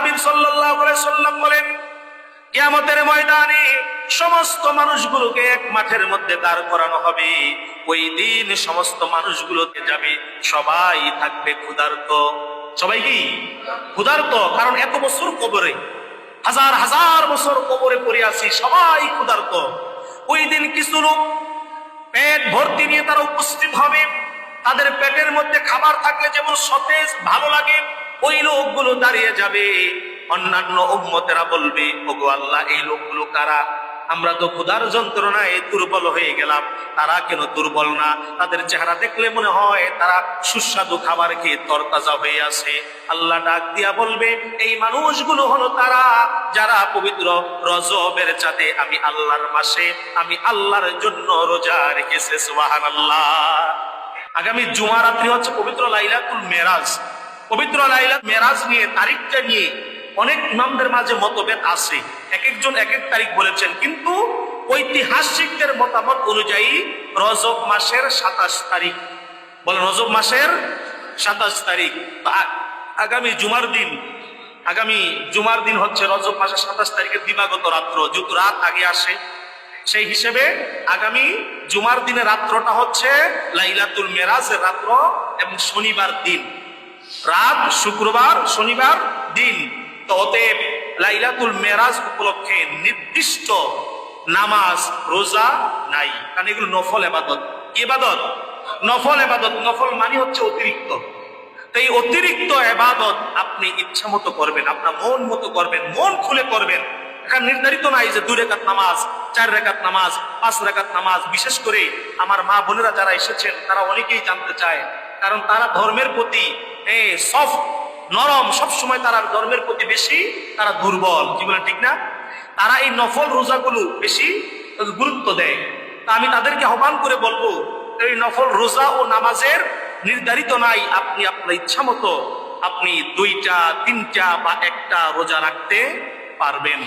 হাবিব আলাইহি সাল্লাম বলেন, কিয়ামতের ময়দানে সমস্ত মানুষগুলোকে এক মাঠের মধ্যে দাঁড় করানো হবে। ওই দিন সমস্ত মানুষগুলোকে যাবে, সবাই থাকবে ক্ষুধার্ত। সবাই কি? ক্ষুধার্ত, কারণ এত বছর কবরে, হাজার হাজার বছর কবরে পড়ে আছি, সবাই ক্ষুধার্ত। ওই দিন কিছু লোক পেট ভর্তি নিয়ে তারা উপস্থিত হবে। তাদের পেটের মধ্যে খাবার থাকলে যেমন সতেজ, ভালো লাগে ওই লোকগুলো দাঁড়িয়ে যাবে। অন্যান্য উম্মতেরা বলবে, ওগো আল্লাহ, এই লোকগুলো কারা? আমরা তো ক্ষুধার যন্ত্রণায় দুর্বল হয়ে গেলাম। তারা কেন দুর্বল না? তাদের চেহারা দেখলে মনে হয় তারা সুস্বাদু খাবার খেয়ে তরতাজা হয়ে আসে আল্লাহ ডাক দিয়া বলবে, এই মানুষগুলো হলো তারা, যারা পবিত্র রজবের চাঁদে আমি আল্লাহর মাসে, আমি আল্লাহর জন্য রোজা রেখেছে সুবাহান আল্লাহ আগামী জুমা রাত্রি হচ্ছে পবিত্র লাইলাতুল মেরাজ। পবিত্র লাইলা মেরাজ নিয়ে, তারিখটা নিয়ে অনেক ইমামদের মাঝে মতভেদ আছে। এক একজন এক এক তারিখ বলেছেন, কিন্তু ঐতিহাসিকদের মতামত অনুযায়ী রজব মাসের সাতাশ তারিখ। বলে রজব মাসের সাতাশ তারিখ। আগামী জুমার দিন, আগামী জুমার দিন হচ্ছে রজব মাসের সাতাশ তারিখের দিবাগত রাত্র, যেহেতু রাত আগে আসে। সেই হিসেবে আগামী জুমার দিনের রাত্রটা হচ্ছে লাইলাতুল মেরাজের রাত্র এবং শনিবার দিন। রাত, শুক্রবার, শনিবার, দিন। তো অতএব লাইলাতুল মেরাজ উপলক্ষে নির্দিষ্ট নামাজ, রোজা নাই। কারণ এগুলো নফল এবাদত এবাদত নফল এবাদত নফল মানে হচ্ছে অতিরিক্ত। এই অতিরিক্ত এবাদত আপনি ইচ্ছা মতো করবেন, আপনার মন মতো করবেন, মন খুলে করবেন। এখানে নির্ধারিত নাই যে দুই রেখাত নামাজ, চার রেখাত নামাজ, পাঁচ রেখাত নামাজ। বিশেষ করে আমার মা বোনেরা যারা এসেছেন, তারা অনেকেই জানতে চায়। কারণ তারা ধর্মের প্রতি সফট, নরম সব সময় তারা ধর্মের প্রতি বেশি, তারা দুর্বল, কি বলে ঠিক না? তারা এই নফল রোজাগুলো বেশি গুরুত্ব দেয়। তা আমি তাদেরকে আহ্বান করে বলব, এই নফল রোজা ও নামাজের নির্ধারিত নাই, আপনি আপনার ইচ্ছা মতো আপনি দুইটা, তিনটা বা একটা রোজা রাখতে পারবেন।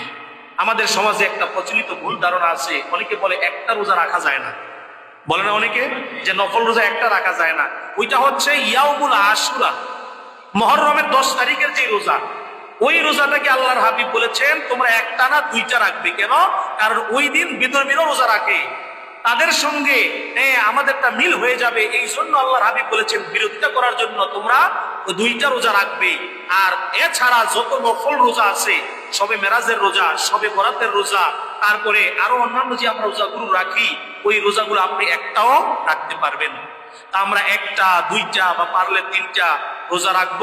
আমাদের সমাজে একটা প্রচলিত ভুল ধারণা আছে, অনেকে বলে একটা রোজা রাখা যায় না। বলে না অনেকে? যে নফল রোজা একটা রাখা যায় না। ওইটা হচ্ছে ইয়াউমুল আশুরা। মহররমের দশ তারিখের যে রোজা, ওই রোজাটাকে আল্লাহর হাবিব বলেছেন, তোমরা একটা না দুইটা রাখবে। কেন? কারণ ওই দিন বিধর্মীরও রোজা রাখে। তাদের সঙ্গে আমাদেরটা মিল হয়ে যাবে। এই জন্য আল্লাহর হাবিব বলেছেন, বিরোধিতা করার জন্য তোমরা দুইটা রোজা রাখবে। আর এছাড়া যত নফল রোজা আছে সবে মেরাজের রোজা, সবে বরাতের রোজা, তারপরে আরও অন্যান্য যে আমরা রোজাগুলো রাখি, ওই রোজাগুলো আপনি একটাও রাখতে পারবেন তা আমরা একটা, দুইটা বা পারলে তিনটা রোজা রাখব,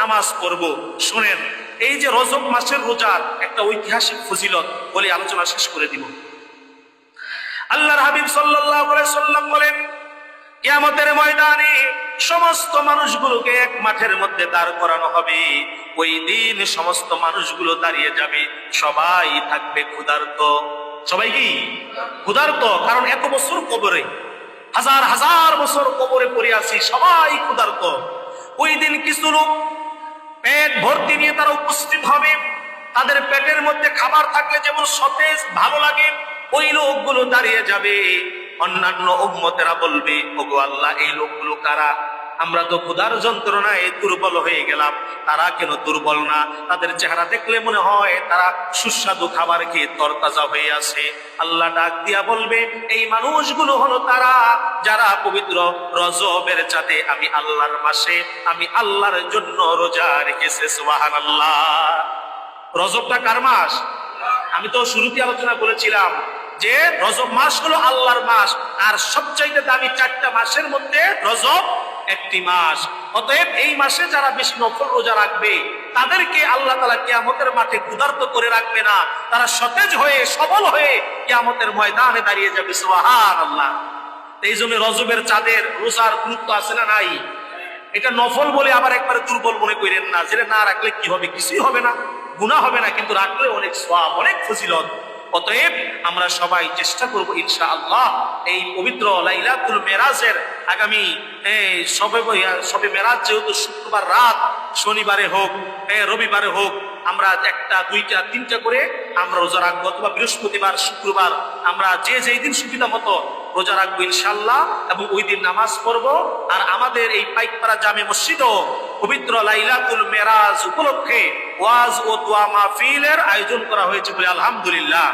নামাজ পড়ব। শুনেন, এই যে রজব মাসের রোজার একটা ঐতিহাসিক ফজিলত বলে আলোচনা শেষ করে দিব। আল্লাহর হাবিব আলাইহি সাল্লাম বলেন, কিয়ামতের ময়দানে সমস্ত মানুষগুলোকে এক মাঠের মধ্যে দাঁড় করানো হবে। ওই দিন সমস্ত মানুষগুলো দাঁড়িয়ে যাবে। সবাই থাকবে ক্ষুধার্ত। সবাই কি? ক্ষুধার্ত, কারণ এত বছর কবরে, হাজার হাজার বছর কবরে পড়ে আছি, সবাই ক্ষুধার্ত। ওই দিন কিছু লোক পেট ভর্তি নিয়ে তারা উপস্থিত হবে। তাদের পেটের মধ্যে খাবার থাকলে যেমন সতেজ, ভালো লাগে, ওই লোকগুলো দাঁড়িয়ে যাবে। অন্যান্য উম্মতেরা বলবে, ওগো আল্লাহ, এই লোকগুলো কারা? আমরা তো ক্ষুধার যন্ত্রণায় দুর্বল হয়ে গেলাম। তারা কেন দুর্বল না? তাদের চেহারা দেখলে মনে হয় তারা সুস্বাদু খাবার খেয়ে তরতাজা হয়ে আসে আল্লাহ ডাক দিয়া বলবে, এই মানুষগুলো হলো তারা, যারা পবিত্র রজবের চাতে আমি আল্লাহর মাসে, আমি আল্লাহর জন্য রোজা রেখেছে সুবাহান আল্লাহ রজবটা কার মাস? আমি তো শুরুতে আলোচনা বলেছিলাম যে রজব মাস হলো আল্লাহর মাস, আর সবচাইতে দামি চারটা মাসের মধ্যে রজব একটি মাস। অতএব এই মাসে যারা বেশি নফল রোজা রাখবে, তাদেরকে আল্লাহ তালা কিয়ামতের মাঠে ক্ষুধার্ত করে রাখবে না। তারা সতেজ হয়ে, সবল হয়ে কিয়ামতের ময়দানে দাঁড়িয়ে যাবে সুবহান আল্লাহ এই জন্য রজবের চাঁদের রোজার গুরুত্ব আছে না নাই? এটা নফল বলে আবার একবারে দুর্বল মনে করেন না। যেটা না রাখলে কি হবে? কিছুই হবে না। গুণা হবে না, কিন্তু রাখলে অনেক সওয়াব, অনেক ফজিলত। অতএব আমরা সবাই চেষ্টা করব ইনশা আল্লাহ এই পবিত্র লাইলাতুল মেরাজের আগামী সবে সবে মেরাজ যেহেতু শুক্রবার রাত, শনিবারে হোক রবিবারে হোক, আমরা একটা, দুইটা, তিনটা করে আমরা রোজা রাখব অথবা বৃহস্পতিবার, শুক্রবার, আমরা যে যেই দিন সুবিধা মতো রোজা রাখব ইনশাল্লাহ এবং ওই দিন নামাজ পড়ব। আর আমাদের এই পাইকপাড়া জামে মসজিদও পবিত্র লাইলাতুল মেরাজ উপলক্ষে ওয়াজ ও দোয়া মাহফিলের আয়োজন করা হয়েছে বলে আলহামদুলিল্লাহ।